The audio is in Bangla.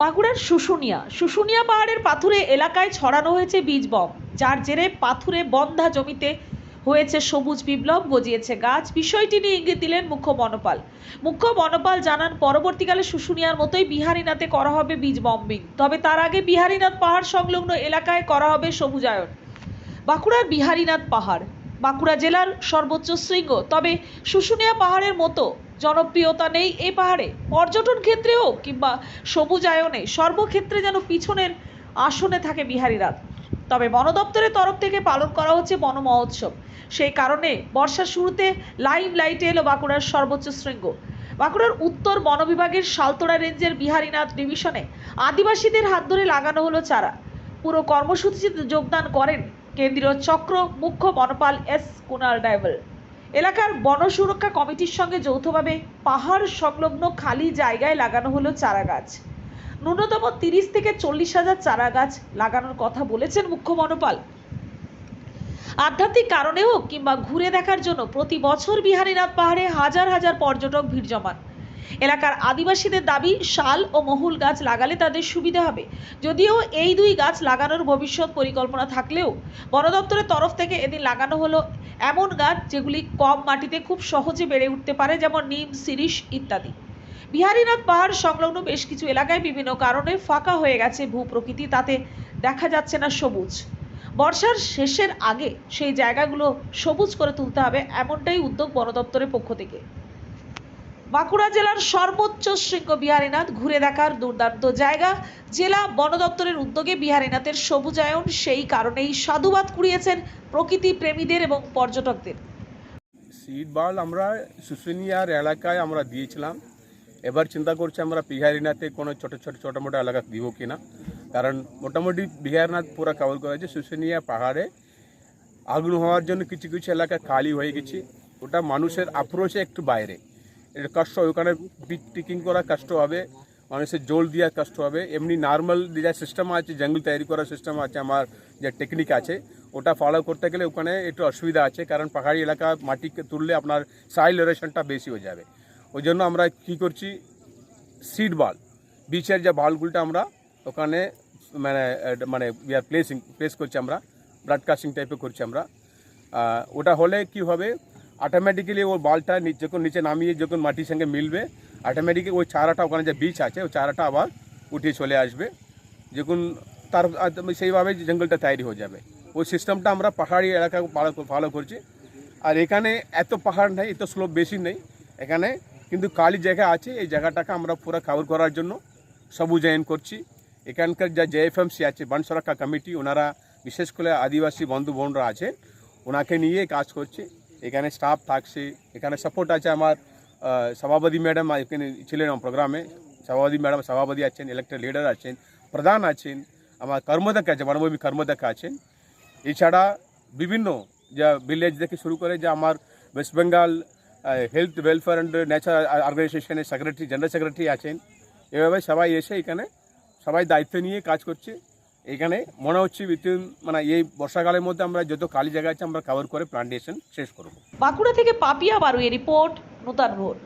বাঁকুড়ার শুশুনিয়া। শুশুনিয়া পাহাড়ের পাথুরে এলাকায় ছড়ানো হয়েছে বীজ বম। যার জেরে পাথুরে বন্ধা জমিতে হয়েছে সবুজ বিপ্লব, গজিয়েছে গাছ। বিষয়টি নিয়ে ইঙ্গিত দিলেন মুখ্য বনপাল। মুখ্য বনপাল জানান, পরবর্তীকালে শুশুনিয়ার মতোই বিহারীনাথে করা হবে বীজ বম্বিং। তবে তার আগে বিহারীনাথ পাহাড় সংলগ্ন এলাকায় করা হবে সবুজায়ন। বাঁকুড়ার বিহারীনাথ পাহাড়। বাঁকুড়া জেলার সর্বোচ্চ শৃঙ্গ। তবে শুশুনিয়া পাহাড়ের মতো জনপ্রিয়তা নেই এই পাহাড়ে। পর্যটন ক্ষেত্রে হোক কিংবা সবুজায়নে সর্বক্ষেত্রে যেন পিছনের আসনে থাকে বিহারীনাথ তবে বন দপ্তরের তরফ থেকে পালন করা হচ্ছে বন মহোৎসব সেই কারণে বর্ষার শুরুতে লাইম লাইটে এলো বাঁকুড়ার সর্বোচ্চ শৃঙ্গ। বাঁকুড়ার উত্তর বন বিভাগের সালতোড়া রেঞ্জের বিহারীনাথ ডিভিশনে আদিবাসীদের হাত ধরে লাগানো হলো চারা। পুরো কর্মসূচিতে যোগদান করেন কেন্দ্রীয় চক্র মুখ্য বনপাল এস কুনাল ডাইভেল এলাকার বন সুরক্ষা কমিটির সঙ্গে যৌথভাবে পাহাড় সংলগ্ন খালি জায়গায় লাগানো হলো চারা গাছ ন্যূনতম তিরিশ থেকে চল্লিশ হাজার চারা গাছ লাগানোর কথা বলেছেন মুখ্য বনপাল। আধ্যাত্মিক কারণে হোক কিংবা ঘুরে দেখার জন্য প্রতি বছর বিহারীনাথ পাহাড়ে হাজার হাজার পর্যটক ভিড় জমান। এলাকার আদিবাসীদের দাবি, শাল ও মহুল গাছ লাগালে তাদের সুবিধা হবে। যদিও এই দুই গাছ লাগানোর ভবিষ্যৎ পরিকল্পনা থাকলেও বন দপ্তরের তরফ থেকে এদিন লাগানো হলো এমন গাছ যেগুলি কম মাটিতে খুব সহজে বেড়ে উঠতে পারে, যেমন নিম, শিরিষ ইত্যাদি। বিহারীনাথ পাহাড় সংলগ্ন বেশ কিছু এলাকায় বিভিন্ন কারণে ফাঁকা হয়ে গেছে ভূপ্রকৃতি, তাতে দেখা যাচ্ছে না সবুজ। বর্ষার শেষের আগে সেই জায়গাগুলো সবুজ করে তুলতে হবে, এমনটাই উদ্যোগ বনদপ্তরের পক্ষ থেকে। বাঁকুড়া জেলার সর্বোচ্চ শৃঙ্গ বিহারীনাথ ঘুরে দেখার দুর্দান্ত জায়গা। জেলা বন দপ্তরের উদ্যোগে বিহারীনাথের সবুজায়ন সেই কারণেই সাধুবাদ কুড়িয়েছেন প্রকৃতি প্রেমীদের এবং পর্যটকদের। সিড বাল আমরা শুশুনিয়ার এলাকায় আমরা দিয়েছিলাম। এবার চিন্তা করছি আমরা বিহারীনাথে কোনো ছোট ছোট ছোটো মোটো এলাকা দিব কিনা। কারণ মোটামুটি বিহারনাথ পুরো কাবল করা হয়েছে। শুশুনিয়া পাহাড়ে আগুন হওয়ার জন্য কিছু কিছু এলাকা খালি হয়ে গেছে। ওটা মানুষের আক্রোশে একটু বাইরে। এটা কষ্ট হবে ওখানে টিকিং করা কষ্ট হবে, মানুষের জল দেওয়া কষ্ট হবে। এমনি নর্মাল যা সিস্টেম আছে জঙ্গল তৈরি করার সিস্টেম আছে, আমার যে টেকনিক আছে, ওটা ফলো করতে গেলে ওখানে একটু অসুবিধা আছে, কারণ পাহাড়ি এলাকা মাটি তুললে আপনার সাইল এরেশনটা বেশি হয়ে যাবে। ওই জন্য আমরা কী করছি সিড বাল বিচের যে বালগুলোটা আমরা ওখানে মানে মানে উই আর প্লেসিং প্লেস করছি আমরা ব্রডকাস্টিং টাইপে করছি আমরা। ওটা হলে কি হবে অটোমেটিক্যালি ও বালটা যখন নিচে নামিয়ে যখন মাটির সঙ্গে মিলবে অটোমেটিক্যালি ওই চারাটা ওখানে যে বীজ আছে, ওই চারাটা আবার উঠে চলে আসবে। যখন তার সেইভাবে জঙ্গলটা তৈরি হয়ে যাবে। ওই সিস্টেমটা আমরা পাহাড়ি এলাকা ফলো করছি। আর এখানে এত পাহাড় নেই, এত স্লোপ বেশি নেই। এখানে কিন্তু কালি জায়গা আছে, এই জায়গাটাকে আমরা পুরো কভার করার জন্য সবুজায়ন করছি। এখানকার যা জেএফএমসি আছে বন সুরক্ষা কমিটি, ওনারা বিশেষ করে আদিবাসী বন্ধু বোনরা আছে ওনাকে নিয়ে কাজ করছে। এখানে স্টাফ থাকছে, এখানে সাপোর্ট আছে আমার সভাপতি ম্যাডাম এখানে ছিলেন আমার প্রোগ্রামে সভাপতি ম্যাডাম সভাপতি আছেন ইলেক্টেড লিডার আছেন, প্রধান আছেন, আমার কর্মদক্ষ আছে বনভূমি কর্মদক্ষ আছেন। এছাড়া বিভিন্ন যা ভিলেজ থেকে শুরু করে যে আমার West Bengal health welfare and natural অর্গানাইজেশনের সেক্রেটারি জেনারেল সেক্রেটারি আছেন। এভাবে সবাই এসে এখানে সবাই দায়িত্ব নিয়ে কাজ করছে। এখানে মনে হচ্ছে উইথিন মানে এই বর্ষাকালের মধ্যে আমরা যত খালি জায়গা আছে, আমরা কভার করে প্লান্টেশন শেষ করব। বাঁকুড়া থেকে পাপিয়া বারুয়ে রিপোর্ট নূতন ভোর